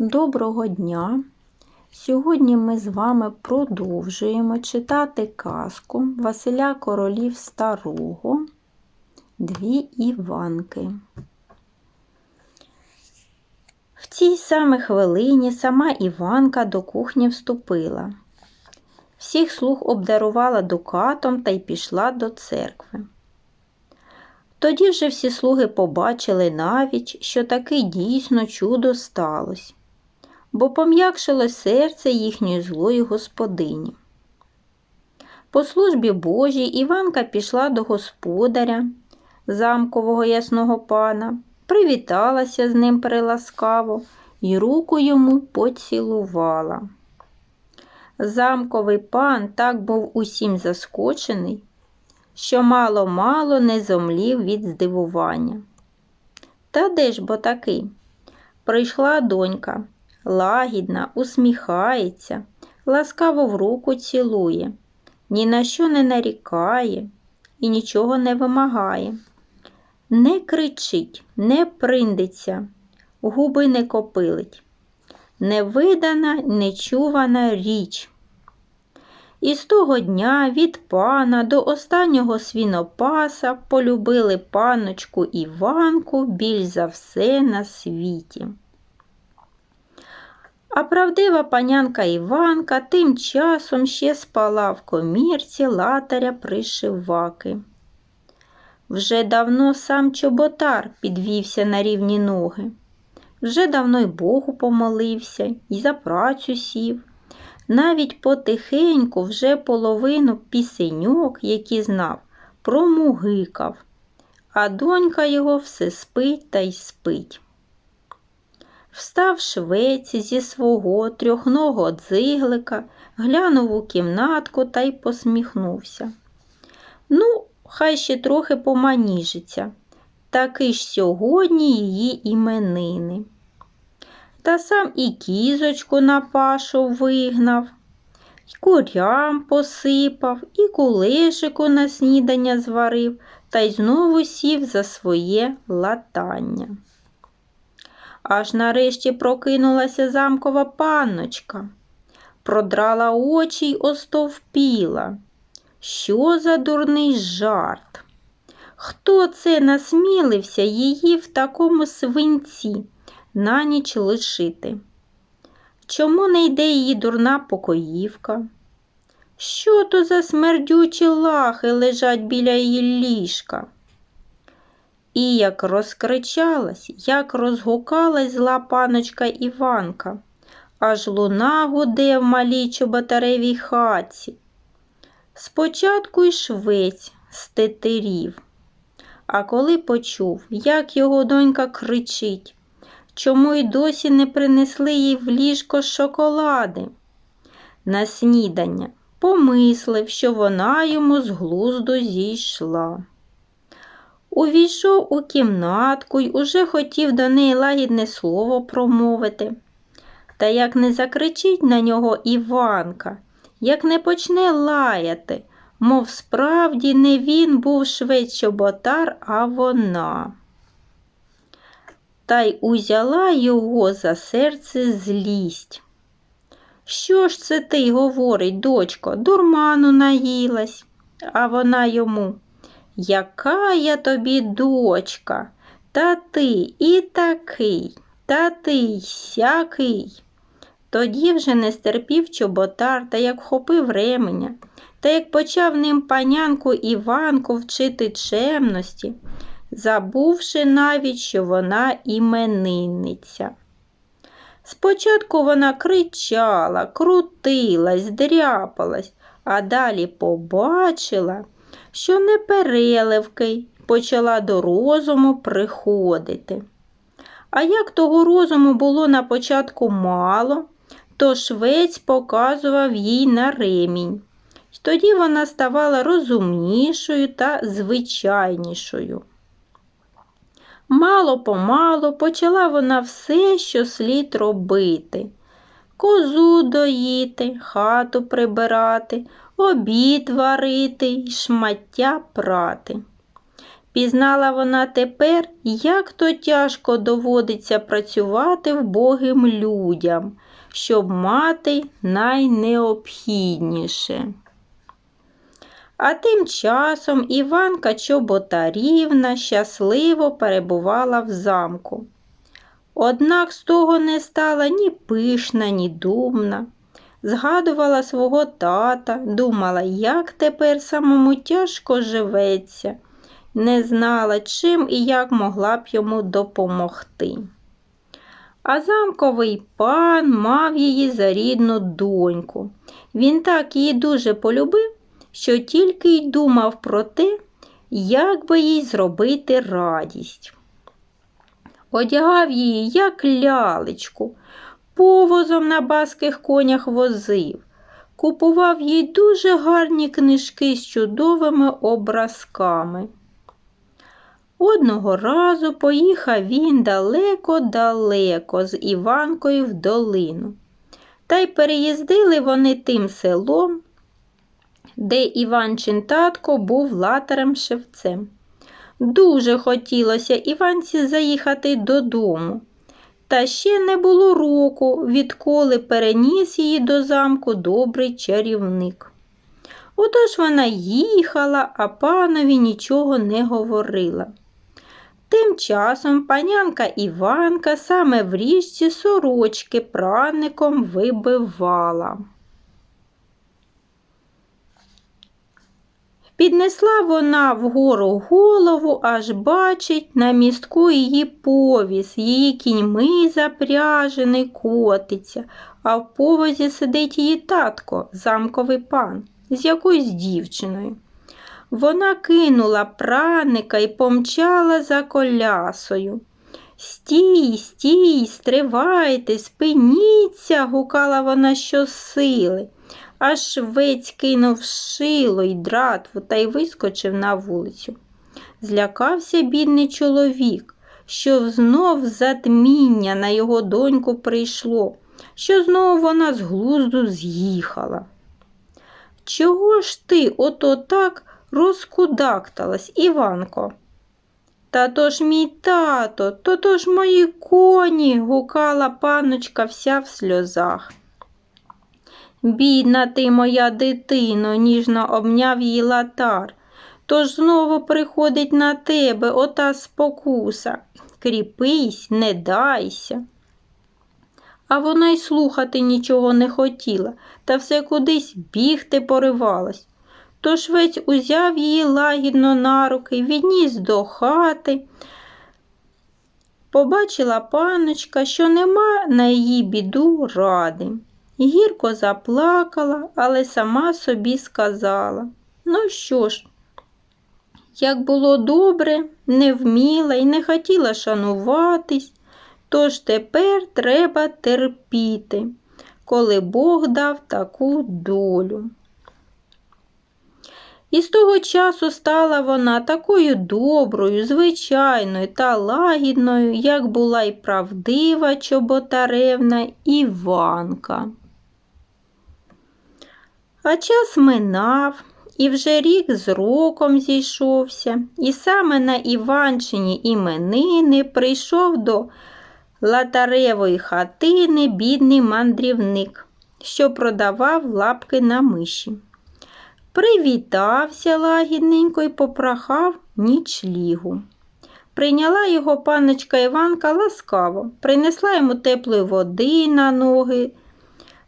Доброго дня! Сьогодні ми з вами продовжуємо читати казку Василя Королів Старого Дві Іванки. В цій самій хвилині сама Іванка до кухні вступила. Всіх слуг обдарувала дукатом та й пішла до церкви. Тоді вже всі слуги побачили навіть, що таки дійсно чудо сталося, бо пом'якшило серце їхньої злої господині. По службі Божій Іванка пішла до господаря, замкового ясного пана, привіталася з ним приласкаво і руку йому поцілувала. Замковий пан так був усім заскочений, що мало-мало не зомлів від здивування. Та де ж бо таки? Прийшла донька, лагідна, усміхається, ласкаво в руку цілує, ні на що не нарікає і нічого не вимагає. Не кричить, не приндиться, губи не копилить. Невидана, нечувана річ. І з того дня від пана до останнього свінопаса полюбили панночку Іванку більш за все на світі. А правдива панянка Іванка тим часом ще спала в комірці латаря пришиваки. Вже давно сам чоботар підвівся на рівні ноги. Вже давно й Богу помолився і за працю сів. Навіть потихеньку вже половину пісеньок, які знав, промугикав, а донька його все спить та й спить. Встав швець зі свого трьохного дзиглика, глянув у кімнатку та й посміхнувся. Ну, хай ще трохи поманіжиться. Таки ж сьогодні її іменини. Та сам і кізочку на пашу вигнав, і курям посипав, і кулешику на снідання зварив, та й знову сів за своє латання. Аж нарешті прокинулася замкова панночка, продрала очі й остовпіла. Що за дурний жарт? Хто це насмілився її в такому свинці на ніч лишити? Чому не йде її дурна покоївка? Що то за смердючі лахи лежать біля її ліжка? І як розкричалась, як розгукалась зла паночка Іванка, аж луна гуде в малій чоботаревій хаті. Спочатку й швець стетерів. А коли почув, як його донька кричить, чому й досі не принесли їй в ліжко шоколади на снідання, помислив, що вона йому з глузду зійшла. Увійшов у кімнатку й уже хотів до неї лагідне слово промовити. Та як не закричить на нього Іванка, як не почне лаяти, мов справді не він був швець чоботар, а вона. Та й узяла його за серце злість. Що ж це ти, говорить, дочко, дурману наїлась, а вона йому. Яка я тобі дочка, та ти і такий, та ти й сякий. Тоді вже не стерпів чоботар та як вхопив ременя, та як почав ним панянку Іванку вчити чемності, забувши навіть, що вона іменинниця. Спочатку вона кричала, крутилась, дряпалась, а далі побачила, що не переливки почала до розуму приходити. А як того розуму було на початку мало, то швець показував їй на ремінь. Тоді вона ставала розумнішою та звичайнішою. Мало помалу почала вона все, що слід робити козу доїти, хату прибирати, обід варити й шмаття прати. Пізнала вона тепер, як то тяжко доводиться працювати вбогим людям, щоб мати найнеобхідніше. А тим часом Іванка Чоботарівна щасливо перебувала в замку. Однак з того не стала ні пишна, ні думна. Згадувала свого тата, думала, як тепер самому тяжко живеться, не знала, чим і як могла б йому допомогти. А замковий пан мав її за рідну доньку. Він так її дуже полюбив, що тільки й думав про те, як би їй зробити радість. Одягав її, як лялечку, повозом на баских конях возив, купував їй дуже гарні книжки з чудовими образками. Одного разу поїхав він далеко-далеко з Іванкою в долину. Та й переїздили вони тим селом, де Іванчин татко був латарем шевцем. Дуже хотілося Іванці заїхати додому. Та ще не було року, відколи переніс її до замку добрий чарівник. Отож вона їхала, а панові нічого не говорила. Тим часом панянка Іванка саме в річці сорочки праником вибивала. Піднесла вона вгору голову, аж бачить на містку її повіз, її кіньми запряжений котиться, а в повозі сидить її татко, замковий пан, з якоюсь дівчиною. Вона кинула праника і помчала за колясою. Стій, стій, стривайте, спиніться, гукала вона щосили. Аж швець кинув шило й дратву та й вискочив на вулицю. Злякався бідний чоловік, що знов затміння на його доньку прийшло, що знову вона з глузду з'їхала. Чого ж ти ото так розкудакталась, Іванко? Та то ж мій тато, то то ж мої коні, гукала паночка вся в сльозах. Бідна ти, моя дитино, ніжно обняв її латар. Тож знову приходить на тебе ота спокуса. Кріпись, не дайся. А вона й слухати нічого не хотіла, та все кудись бігти поривалась. То швець узяв її лагідно на руки, відніс до хати. Побачила паночка, що нема на її біду ради. Гірко заплакала, але сама собі сказала ну що ж, як було добре, не вміла і не хотіла шануватись, тож тепер треба терпіти, коли Бог дав таку долю. І з того часу стала вона такою доброю, звичайною та лагідною, як була й правдива чоботаревна Іванка. А час минав, і вже рік з роком зійшовся, і саме на Іванчині іменини прийшов до латаревої хатини бідний мандрівник, що продавав лапки на миші. Привітався лагідненько і попрохав нічлігу. Прийняла його панночка Іванка ласкаво, принесла йому теплої води на ноги,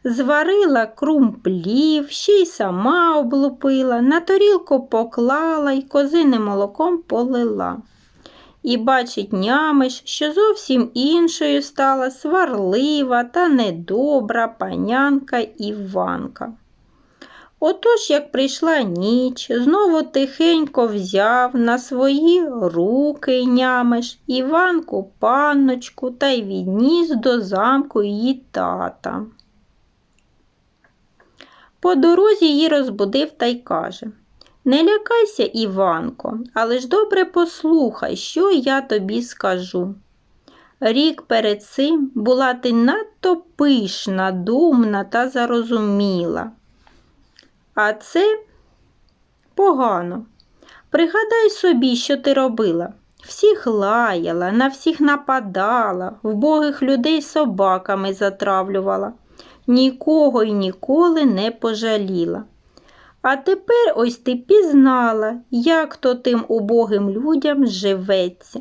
зварила крумплів, ще й сама облупила, на тарілку поклала й козиним молоком полила. І бачить нямиш, що зовсім іншою стала сварлива та недобра панянка Іванка. Отож, як прийшла ніч, знову тихенько взяв на свої руки нямиш Іванку панночку та й відніс до замку її тата. По дорозі її розбудив та й каже Не лякайся, Іванко, але ж добре послухай, що я тобі скажу. Рік перед цим була ти надто пишна, думна та зарозуміла. А це погано. Пригадай собі, що ти робила. Всіх лаяла, на всіх нападала, вбогих людей собаками затравлювала, нікого й ніколи не пожаліла. А тепер ось ти пізнала, як то тим убогим людям живеться.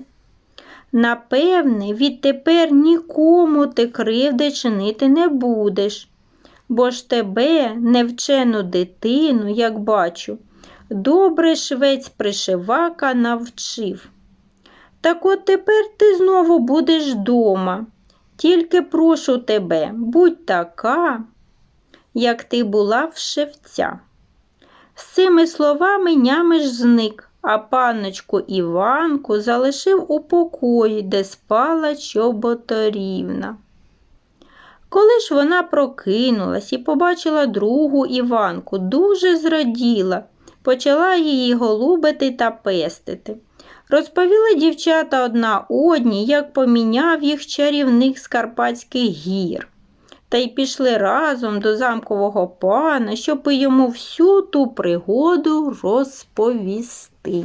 Напевне, відтепер нікому ти кривди чинити не будеш, бо ж тебе, невчену дитину, як бачу, добре швець пришивака навчив. Так от тепер ти знову будеш дома. Тільки прошу тебе, будь така, як ти була в шевця. З цими словами нямиш зник, а панночку Іванку залишив у покої, де спала чоботорівна. Коли ж вона прокинулась і побачила другу Іванку, дуже зраділа, почала її голубити та пестити. Розповіли дівчата одна одній, як поміняв їх чарівник з Карпатських гір. Та й пішли разом до замкового пана, щоб йому всю ту пригоду розповісти.